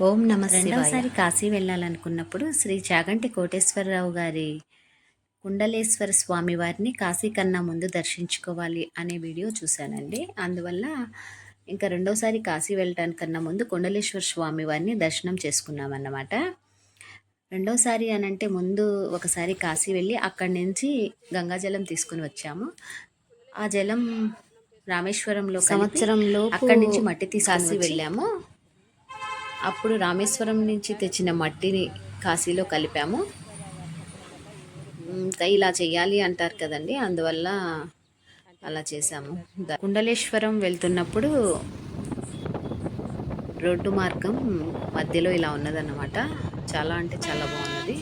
ఓం నమ రెండవసారి కాశీ వెళ్ళాలనుకున్నప్పుడు శ్రీ చాగంటి కోటేశ్వరరావు గారి కుండలేశ్వర స్వామి వారిని కాశీ కన్నా ముందు దర్శించుకోవాలి అనే వీడియో చూశానండి. అందువల్ల ఇంకా రెండోసారి కాశీ వెళ్ళటానికన్నా ముందు కుండలేశ్వర స్వామి వారిని దర్శనం చేసుకున్నామన్నమాట. రెండోసారి అని అంటే ముందు ఒకసారి కాశీ వెళ్ళి అక్కడి నుంచి గంగాజలం తీసుకుని వచ్చాము. ఆ జలం రామేశ్వరంలో సంవత్సరంలో అక్కడి నుంచి మట్టి తీసుకొని వెళ్ళాము. అప్పుడు రామేశ్వరం నుంచి తెచ్చిన మట్టిని కాశీలో కలిపాము. ఇంకా ఇలా చేయాలి అంటారు కదండి అందువల్ల అలా చేశాము. కుండలేశ్వరం వెళ్తున్నప్పుడు రోడ్డు మార్గం మధ్యలో ఇలా ఉన్నదన్నమాట. చాలా అంటే చాలా బాగున్నది.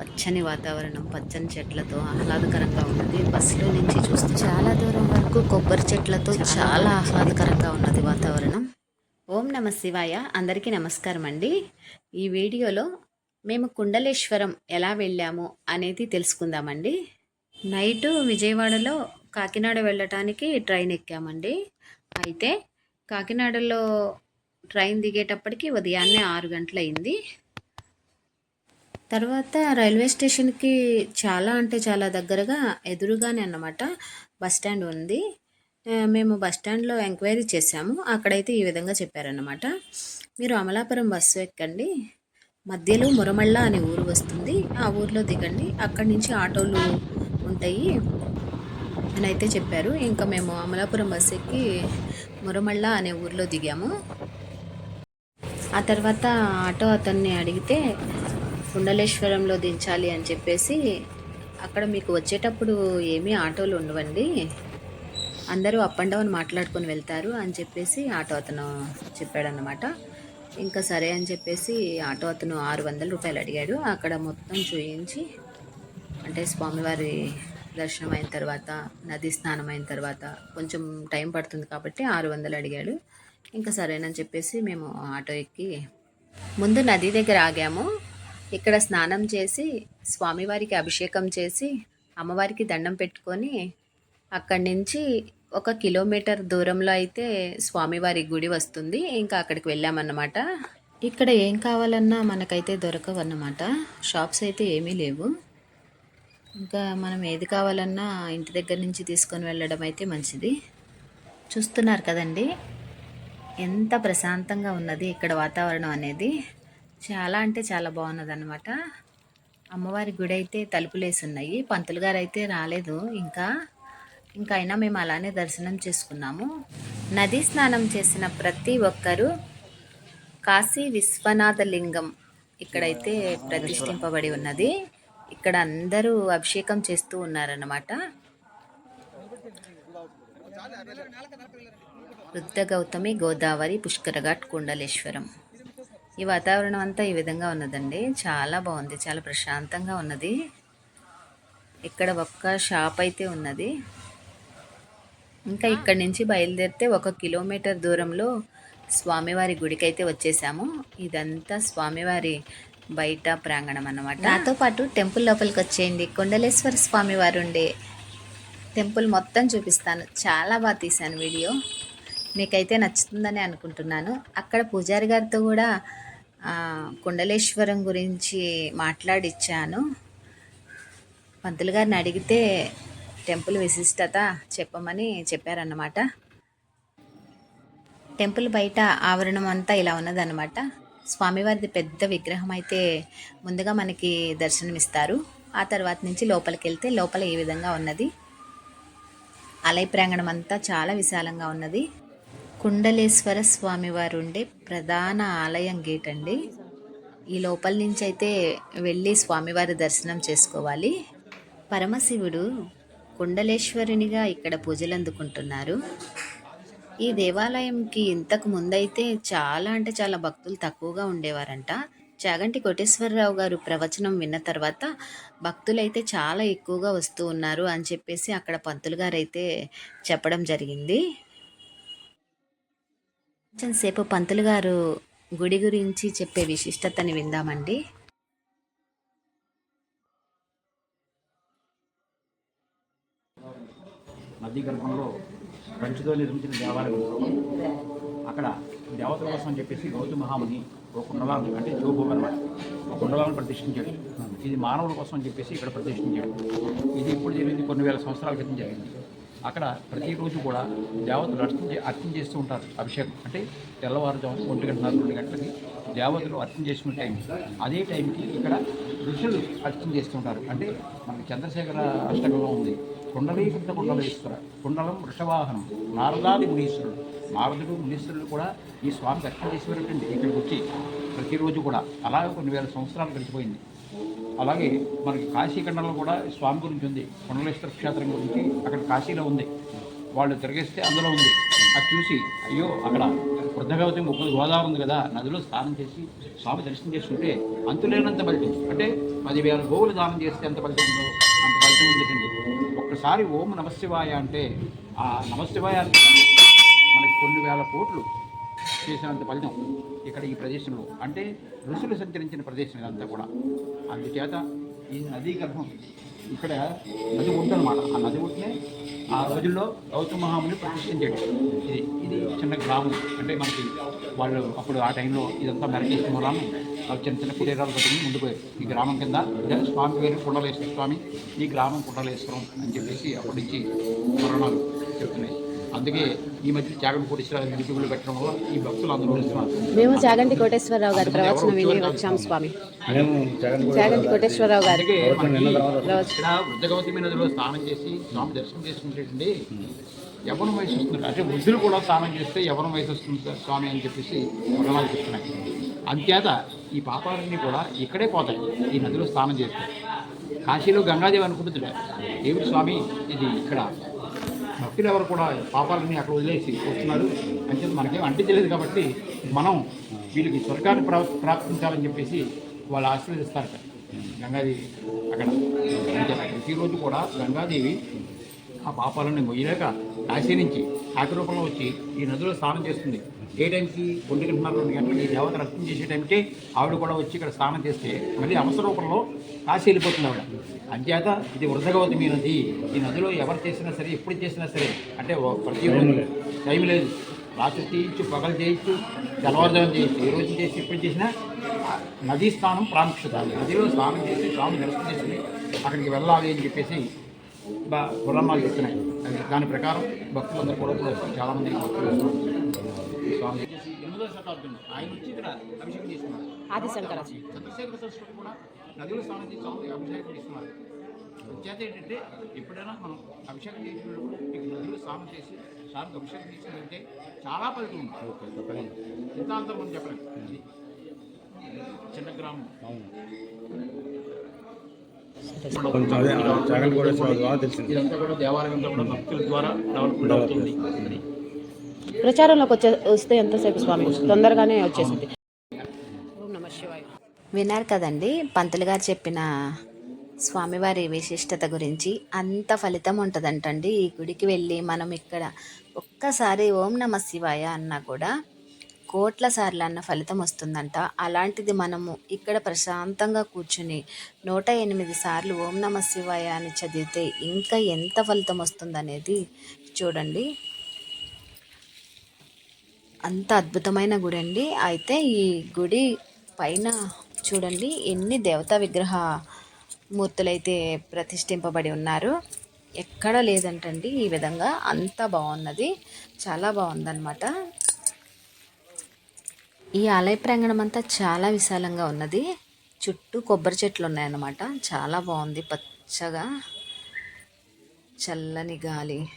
పచ్చని వాతావరణం పచ్చని చెట్లతో ఆహ్లాదకరంగా ఉన్నది. బస్సులో నుంచి చూస్తే చాలా దూరం వరకు కొబ్బరి చెట్లతో చాలా ఆహ్లాదకరంగా ఉన్నది వాతావరణం. ఓం నమ శివాయ. అందరికీ నమస్కారం అండి. ఈ వీడియోలో మేము కుండలేశ్వరం ఎలా వెళ్ళాము అనేది తెలుసుకుందామండి. నైటు విజయవాడలో కాకినాడ వెళ్ళటానికి ట్రైన్ ఎక్కామండి. అయితే కాకినాడలో ట్రైన్ దిగేటప్పటికి ఉదయాన్నే ఆరు గంటలయింది. తర్వాత రైల్వే స్టేషన్కి చాలా అంటే చాలా దగ్గరగా ఎదురుగానే అన్నమాట బస్ స్టాండ్ ఉంది. మేము బస్ స్టాండ్లో ఎంక్వైరీ చేసాము అక్కడైతే ఈ విధంగా చెప్పారన్నమాట. మీరు అమలాపురం బస్సు ఎక్కండి. మధ్యలో మురమళ్ళ అనే ఊరు వస్తుంది. ఆ ఊర్లో దిగండి. అక్కడి నుంచి ఆటోలు ఉంటాయి అని అయితే చెప్పారు. ఇంకా మేము అమలాపురం బస్సు ఎక్కి మురమళ్ళ అనే ఊర్లో దిగాము. ఆ తర్వాత ఆటో అతన్ని అడిగితే కుండలేశ్వరంలో దించాలి అని చెప్పేసి అక్కడ మీకు వచ్చేటప్పుడు ఏమీ ఆటోలు ఉండవండి. అందరూ అప్ అండ్ డౌన్ మాట్లాడుకొని వెళ్తారు అని చెప్పేసి ఆటో అతను చెప్పాడనమాట ఇంకా సరే అని చెప్పేసి ఆటో అతను ఆరు వందల రూపాయలు అడిగాడు. అక్కడ మొత్తం చూయించి అంటే స్వామివారి దర్శనం అయిన తర్వాత నది స్నానం అయిన తర్వాత కొంచెం టైం పడుతుంది కాబట్టి ఆరు వందలు అడిగాడు. ఇంకా సరేనని చెప్పేసి మేము ఆటో ఎక్కి ముందు నది దగ్గర ఆగాము. ఇక్కడ స్నానం చేసి స్వామివారికి అభిషేకం చేసి అమ్మవారికి దండం పెట్టుకొని అక్కడి నుంచి ఒక కిలోమీటర్ దూరంలో అయితే స్వామివారి గుడి వస్తుంది. ఇంకా అక్కడికి వెళ్ళామన్నమాట. ఇక్కడ ఏం కావాలన్నా మనకైతే దొరకవు అన్నమాట షాప్స్ అయితే ఏమీ లేవు. ఇంకా మనం ఏది కావాలన్నా ఇంటి దగ్గర నుంచి తీసుకొని వెళ్ళడం అయితే మంచిది. చూస్తున్నారు కదండి? ఎంత ప్రశాంతంగా ఉన్నది ఇక్కడ వాతావరణం అనేది. చాలా అంటే చాలా బాగున్నది అనమాట అమ్మవారి గుడి అయితే తలుపులేసి ఉన్నాయి పంతులు గారు అయితే రాలేదు. ఇంకా ఇంకైనా అయినా మేము అలానే దర్శనం చేసుకున్నాము. నదీ స్నానం చేసిన ప్రతి ఒక్కరూ కాశీ విశ్వనాథ లింగం ఇక్కడైతే ప్రతిష్ఠింపబడి ఉన్నది. ఇక్కడ అందరూ అభిషేకం చేస్తూ ఉన్నారన్నమాట. వృద్ధ గౌతమి గోదావరి పుష్కరఘాట్ కుండలేశ్వరం. ఈ వాతావరణం అంతా ఈ విధంగా ఉన్నదండి. చాలా బాగుంది. చాలా ప్రశాంతంగా ఉన్నది. ఇక్కడ ఒక్క షాప్ అయితే ఉన్నది. ఇంకా ఇక్కడి నుంచి బయలుదేరితే ఒక కిలోమీటర్ దూరంలో స్వామివారి గుడికి అయితే వచ్చేసాము. ఇదంతా స్వామివారి బయట ప్రాంగణం అన్నమాట. నాతో పాటు టెంపుల్ లోపలికి వచ్చేయండి. కొండలేశ్వర స్వామి వారు ఉండే టెంపుల్ మొత్తం చూపిస్తాను. చాలా బాగా తీశాను వీడియో. మీకైతే నచ్చుతుందని అనుకుంటున్నాను. అక్కడ పూజారి గారితో కూడా కుండలేశ్వరం గురించి మాట్లాడిచ్చాను. పంతులు గారిని అడిగితే టెంపుల్ విశిష్టత చెప్పమని చెప్పారన్నమాట. టెంపుల్ బయట ఆవరణం అంతా ఇలా ఉన్నదన్నమాట. స్వామివారిది పెద్ద విగ్రహం అయితే ముందుగా మనకి దర్శనమిస్తారు. ఆ తర్వాత నుంచి లోపలికి వెళ్తే లోపల ఈ విధంగా ఉన్నది? ఆలయ ప్రాంగణం అంతా చాలా విశాలంగా ఉన్నది. కుండలేశ్వర స్వామివారు ఉండే ప్రధాన ఆలయం గేట్ అండి. ఈ లోపల నుంచి అయితే వెళ్ళి స్వామివారి దర్శనం చేసుకోవాలి. పరమశివుడు కుండలేశ్వరునిగా ఇక్కడ పూజలు అందుకుంటున్నారు ఈ దేవాలయంకి ఇంతకు ముందైతే చాలా అంటే చాలా భక్తులు తక్కువగా ఉండేవారంట. చాగంటి కోటేశ్వరరావు గారు ప్రవచనం విన్న తర్వాత భక్తులైతే చాలా ఎక్కువగా వస్తూ ఉన్నారు అని చెప్పేసి అక్కడ పంతులు గారు అయితే చెప్పడం జరిగింది. కొంచెం సేపు పంతులు గారు గుడి గురించి చెప్పే విశిష్టతని విందామండి. నదీ గర్భంలో కంచుతో నిర్మించిన దేవాలయం అక్కడ దేవతల కోసం అని చెప్పేసి గౌతమ మహాముని ఒక కుండలాలను అంటే జోగు అనమాట ఒక కుండలాలను ప్రతిష్ఠించాడు. ఇది మానవుల కోసం అని చెప్పేసి ఇక్కడ ప్రతిష్ఠించాడు. ఇది ఇప్పుడు జరిగింది కొన్ని వేల సంవత్సరాల క్రితం జరిగింది. అక్కడ ప్రతిరోజు కూడా దేవతలు అర్చన చే- అర్చన చేస్తూ ఉంటారు అభిషేకం. అంటే తెల్లవారుజాము ఒంటి గంటన్నర రెండు గంటలకి దేవతలు అర్చన చేసుకునే టైం. అదే టైంకి ఇక్కడ ఋషులు అర్చన చేస్తుంటారు. అంటే మనకి చంద్రశేఖర అష్టకంలో ఉంది. కుండలీకృత కుండలేశ్వర కుండలం వృషవాహనం నారదాది మునీశ్వరుడు. నారదుడు మునీశ్వరులు కూడా ఈ స్వామికి అర్చన చేసేవారంటండి ఇక్కడికి వచ్చి ప్రతిరోజు కూడా. అలాగే కొన్ని వేల సంవత్సరాలు గడిచిపోయింది. అలాగే మనకి కాశీఖండంలో కూడా స్వామి గురించి ఉంది. కొండలేశ్వర క్షేత్రం గురించి అక్కడ కాశీలో ఉంది. వాళ్ళు తిరగేస్తే అందులో ఉంది. అది చూసి అయ్యో అక్కడ వృద్ధగవతి ముప్పది గోదావరి ఉంది కదా నదిలో స్నానం చేసి స్వామి దర్శనం చేసుకుంటే అంతులేనంత ఫలితం. అంటే పదివేల గోవులు దానం చేస్తే ఎంత ఫలితం ఉందో అంత ఫలితం ఉందండి ఒక్కసారి ఓం నమశివాయ అంటే ఆ నమశివాయ మనకి కొన్ని వేల కోట్లు చేసినంత ఫలితం ఇక్కడ ఈ ప్రదేశంలో. అంటే ఋషులు సంచరించిన ప్రదేశం ఇదంతా కూడా. అందుచేత ఈ నదీ గర్భం ఇక్కడ నది ఉందన్నమాట ఆ నది ఉంటేనే ఆ రోజుల్లో గౌతమ మహాముని ప్రతిష్ఠించాడు. ఇది ఇది చిన్న గ్రామం. అంటే మనకి వాళ్ళు అప్పుడు ఆ టైంలో ఇదంతా మెరకేసిన మూలాన్ని చిన్న చిన్న కుటీరాలు కట్టుకుని ముందుపోయారు ఈ గ్రామం కింద స్వామి పేరు కుండలేశ్వర స్వామి ఈ గ్రామం కుండలేశ్వరం అని చెప్పేసి అప్పటి నుంచి పురాణాలు చెప్తున్నాయి. అందుకే ఈ మధ్య త్యాగం కోటేశ్వర లిపికలు పెట్టడం వల్ల ఈ భక్తులు అందరూ మేము చాగంటి కోటేశ్వరరావు గారి ప్రవచనం విని వచ్చాం స్వామి. చాగంటి కోటేశ్వరరావు గారి వృద్ధగవతి నదిలో స్నానం చేసి స్వామి దర్శనం చేసుకుంటేటండి యవనం వయసు వస్తుంది. అంటే వృద్ధులు కూడా స్నానం చేస్తే యవనం వయసు వస్తుంది సార్ స్వామి అని చెప్పేసి పురాణాలు చెప్తున్నాయి. అంచేత ఈ పాపాలన్నీ కూడా ఇక్కడే పోతాయి ఈ నదిలో స్నానం చేస్తే. కాశీలో గంగాదేవి అనుకుంటుంది దేవుడు స్వామి ఇది ఇక్కడ భక్తులు ఎవరు కూడా పాపాలన్నీ అక్కడ వదిలేసి వస్తున్నారు. అంటే మనకేం అంటించలేదు కాబట్టి మనం వీళ్ళకి స్వర్గాన్ని ప్రా ప్రాప్తించాలని చెప్పేసి వాళ్ళు ఆశీర్వదిస్తారు గంగాదేవి అక్కడ. ప్రతిరోజు కూడా గంగాదేవి ఆ పాపాలన్నీ మొయ్యలేక కాశీ నుంచి రూపంలో వచ్చి ఈ నదిలో స్నానం చేస్తుంది. ఏ టైంకి? ఒంటి గంటన్నర రెండు గంటలకి ఈ దేవత రక్తం చేసే టైంకి ఆవిడ కూడా వచ్చి ఇక్కడ స్నానం చేస్తే మళ్ళీ అవసర రూపంలో కాశీ వెళ్ళిపోతుంది ఆవిడ. అంచేత ఇది వృధగవతి నది. ఈ నదిలో ఎవరు చేసినా సరే ఎప్పుడు చేసినా సరే అంటే ప్రతి రోజు టైం లేదు. రాత్రి చేయొచ్చు పగలు చేయొచ్చు తెల్లవారుజాము చేయొచ్చు ఏ రోజు చేసి ఎప్పుడు చేసినా నదీ స్నానం ప్రాముఖ్యత. నదిలో స్నానం చేసి స్వామి దర్శనం చేసి అక్కడికి వెళ్ళాలి అని చెప్పేసి బా పురాణాలు చెప్తున్నాయి. దాని ప్రకారం భక్తులందరూ కూడా వస్తారు చాలామంది భక్తులు స్వామి ఎనిమిదో శతాబ్దంలో ఆయన వచ్చి ఇక్కడ అభిషేకం చేసుకున్నారు ఆది శంకరాచార్య. చంద్రశేఖర సరస్వతి కూడా నదిలో స్నానం చేసి స్వామికి అభిషేకం చేస్తున్నారు. చేత ఏంటంటే ఎప్పుడైనా మనం అభిషేకం చేసినప్పుడు ఇక నదిలో స్నానం చేసి స్వామికి అభిషేకం చేసినట్టే చాలా ఫలితం ఉంది. ఎంత అంతా మనం చెప్పలేం. అది చిన్న గ్రామం. కొంచెం అదే ఆ జగన్ కూడా ద్వారా తెలిసింది. ఇదంతా కూడా దేవాలయం అంతా కూడా భక్తుల ద్వారా డెవలప్మెంట్ అవుతుంది. అది ప్రచారంలోకి వచ్చే వస్తే ఎంతసేపు స్వామి? తొందరగానే వచ్చేసింది. విన్నారు కదండి పంతులు గారు చెప్పిన స్వామివారి విశిష్టత గురించి అంత ఫలితం ఉంటుందంటండి. ఈ గుడికి వెళ్ళి మనం ఇక్కడ ఒక్కసారి ఓం నమ శివాయ అన్నా కూడా కోట్ల సార్లు అన్న ఫలితం వస్తుందంట. అలాంటిది మనము ఇక్కడ ప్రశాంతంగా కూర్చుని నూట ఎనిమిది సార్లు ఓం నమ శివాయ అని చదివితే ఇంకా ఎంత ఫలితం వస్తుందనేది చూడండి. అంత అద్భుతమైన గుడి అండి. అయితే ఈ గుడి పైన చూడండి ఎన్ని దేవతా విగ్రహ మూర్తులైతే ప్రతిష్ఠింపబడి ఉన్నారు. ఎక్కడ లేదంటండి ఈ విధంగా. అంత బాగున్నది. చాలా బాగుందన్నమాట. ఈ ఆలయ ప్రాంగణం అంతా చాలా విశాలంగా ఉన్నది. చుట్టూ కొబ్బరి చెట్లు ఉన్నాయన్నమాట. చాలా బాగుంది పచ్చగా. చల్లని గాలి.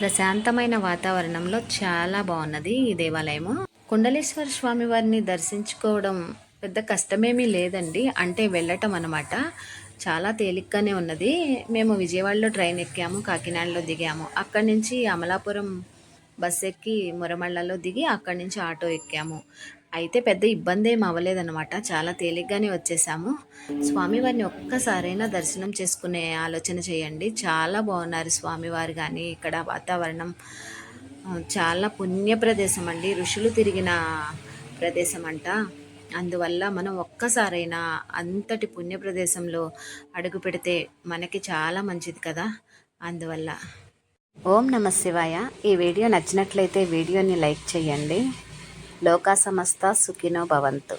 ప్రశాంతమైన వాతావరణంలో చాలా బాగున్నది ఈ దేవాలయము. కుండలేశ్వర స్వామి వారిని దర్శించుకోవడం పెద్ద కష్టమేమీ లేదండి. అంటే వెళ్ళటం అన్నమాట. చాలా తేలిగ్గానే ఉన్నది. మేము విజయవాడలో ట్రైన్ ఎక్కాము కాకినాడలో దిగాము. అక్కడి నుంచి అమలాపురం బస్ ఎక్కి మురమళ్ళలో దిగి అక్కడి నుంచి ఆటో ఎక్కాము. అయితే పెద్ద ఇబ్బంది ఏం అవ్వలేదన్నమాట. చాలా తేలిగ్గానే వచ్చేసాము. స్వామివారిని ఒక్కసారైనా దర్శనం చేసుకునే ఆలోచన చేయండి. చాలా బాగున్నారు స్వామివారు కానీ ఇక్కడ వాతావరణం చాలా పుణ్య ప్రదేశం అండి. ఋషులు తిరిగిన ప్రదేశం అంట అందువల్ల మనం ఒక్కసారైనా అంతటి పుణ్య ప్రదేశంలో అడుగు పెడితే మనకి చాలా మంచిది కదా. అందువల్ల ఓం నమ శివాయ. ఈ వీడియో నచ్చినట్లయితే వీడియోని లైక్ చేయండి. లోకా సమస్త సుఖినో భవంతు